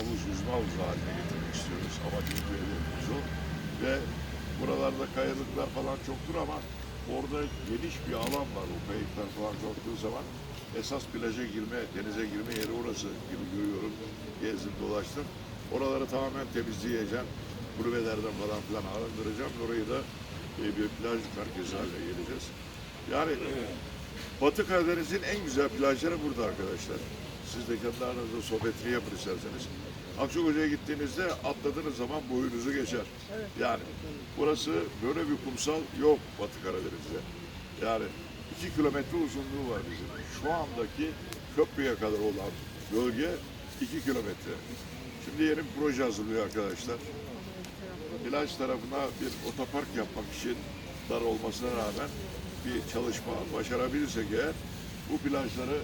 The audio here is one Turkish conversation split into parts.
havuz yüzme havuzu haline getirmek istiyoruz. Hedefimiz o. Ve buralarda kayalıklar falan çoktur ama orada geniş bir alan var. O kayıklar falan kalktığı zaman esas plaja girme, denize girme yeri orası gibi görüyorum. Gezdim dolaştım. Oraları tamamen temizleyeceğim. Kulübelerden falan filan arındıracağım. Orayı da e, bir plaj merkezi haline geleceğiz. Yani Batı Karadeniz'in en güzel plajları burada arkadaşlar. Siz de kendi aranızda sohbetini yapın isterseniz. Akçakoca'ya gittiğinizde atladığınız zaman boyunuzu geçer. Yani burası böyle bir kumsal yok Batı Karadeniz'de. Yani iki kilometre uzunluğu var bizim. Şu andaki köprüye kadar olan bölge iki kilometre. Şimdi yeni bir proje hazırlıyor arkadaşlar. Plaj tarafına bir otopark yapmak için dar olmasına rağmen bir çalışma başarabilirsek eğer bu plajları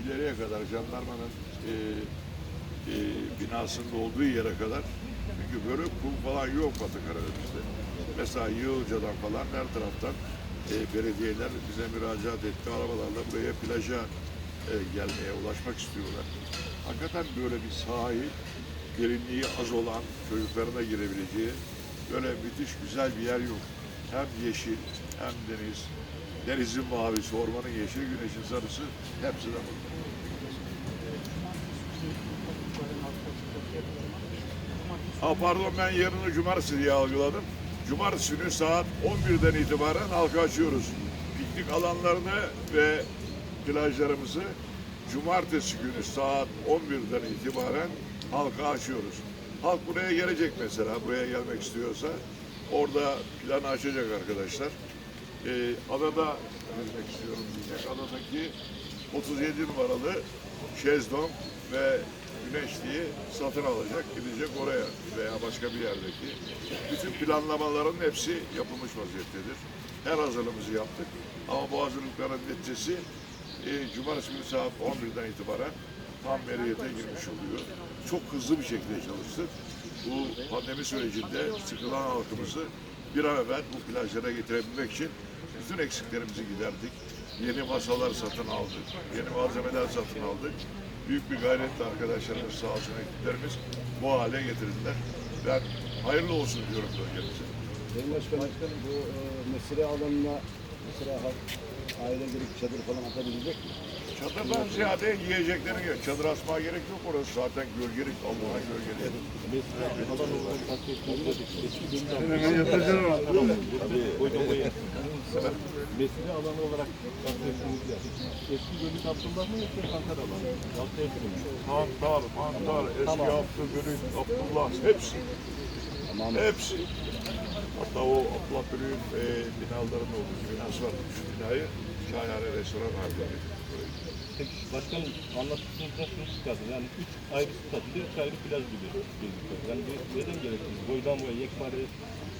ileriye kadar jandarmanın e, e, binasının olduğu yere kadar çünkü böyle kum falan yok Batı Karadeniz'de. Mesela Yığılca'dan falan her taraftan e, belediyeler bize müracaat etti. Arabalarla buraya plaja e, gelmeye, ulaşmak istiyorlar. Hakikaten böyle bir sahil, derinliği az olan çocuklarına girebileceği böyle müthiş güzel bir yer yok. Hem yeşil hem deniz, denizin mavisi, ormanın yeşili, güneşin sarısı hepsi de burada. Ha pardon ben yarını cumartesi diye algıladım. Cumartesi günü saat 11'den itibaren halka açıyoruz. Piknik alanlarını ve plajlarımızı cumartesi günü saat 11'den itibaren halka açıyoruz. Halk buraya gelecek mesela, buraya gelmek istiyorsa orada planı açacak arkadaşlar. Ee, adada gezmek istiyorum diyecek. Adadaki 37 numaralı şezlong ve güneşliği satın alacak, gidecek oraya veya başka bir yerdeki. Bütün planlamaların hepsi yapılmış vaziyettedir. Her hazırlığımızı yaptık. Ama bu hazırlıkların neticesi e, Cumartesi günü saat 11'den itibaren tam meriyete girmiş oluyor. Çok hızlı bir şekilde çalıştık. Bu pandemi sürecinde sıkılan halkımızı bir an evvel bu plajlara getirebilmek için bütün eksiklerimizi giderdik. Yeni masalar satın aldık, yeni malzemeler satın aldık. Büyük bir gayretle arkadaşlarımız sağ olsun ekiplerimiz bu hale getirdiler. Ben hayırlı olsun diyorum bölgemize. Sayın Başkanım, bu e, mesire alanına mesela halk aile gelip çadır falan atabilecek mi? Çadırdan ziyade yiyeceklerin gerek. Çadır asmaya gerek yok orası zaten gölgelik, Allah'a gölgelik. Mesire alanı olarak. Eski Gölü Abdullah mı yoksa Kantar alanı? Mantar, mantar, eski Abdü Bölük, Abdullah hepsi. Tamam. Hepsi. Hatta o Abdullah Bölük'ün e, binaların olduğu bir binası var. Şu binayı çayhane restoran haline getirdik. Peki başkanım anlattıklarınızdan şunu çıkardım. Yani üç ayrı statüde üç ayrı plaj gibi gözüküyor. Yani bu neden gerekiyor? Boydan boya yekpare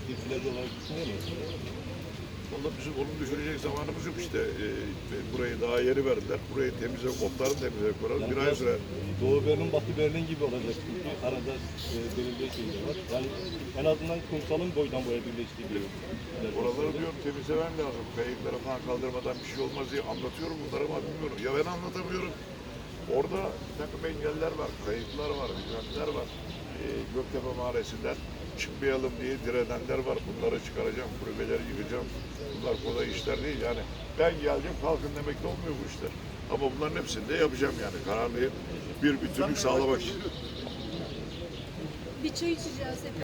bir plaj olarak düşünüyor musunuz? Vallahi bizim onu düşünecek zamanımız yok işte. E, ve burayı daha yeni verdiler. Burayı temizle, otları temizle koyalım. Bir ay süre. Doğu Berlin, Batı Berlin gibi olacak çünkü arada e, belirli şeyler var. Yani en azından kumsalın boydan boya birleştiği bir. Oraları diyorum temizlemen lazım. Kayıkları falan kaldırmadan bir şey olmaz diye anlatıyorum bunları ama bilmiyorum. Ya ben anlatamıyorum. Orada bir takım engeller var, kayıklar var, bilmemler var. Ee, Göktepe Mahallesi'nden çıkmayalım diye direnenler var. Bunları çıkaracağım, kulübeleri yıkacağım. Bunlar kolay işler değil. Yani ben geldim kalkın demek de olmuyor bu işler. Ama bunların hepsini de yapacağım yani. Kararlıyım. Bir bütünlük sağlamak için. Bir çay içeceğiz hep.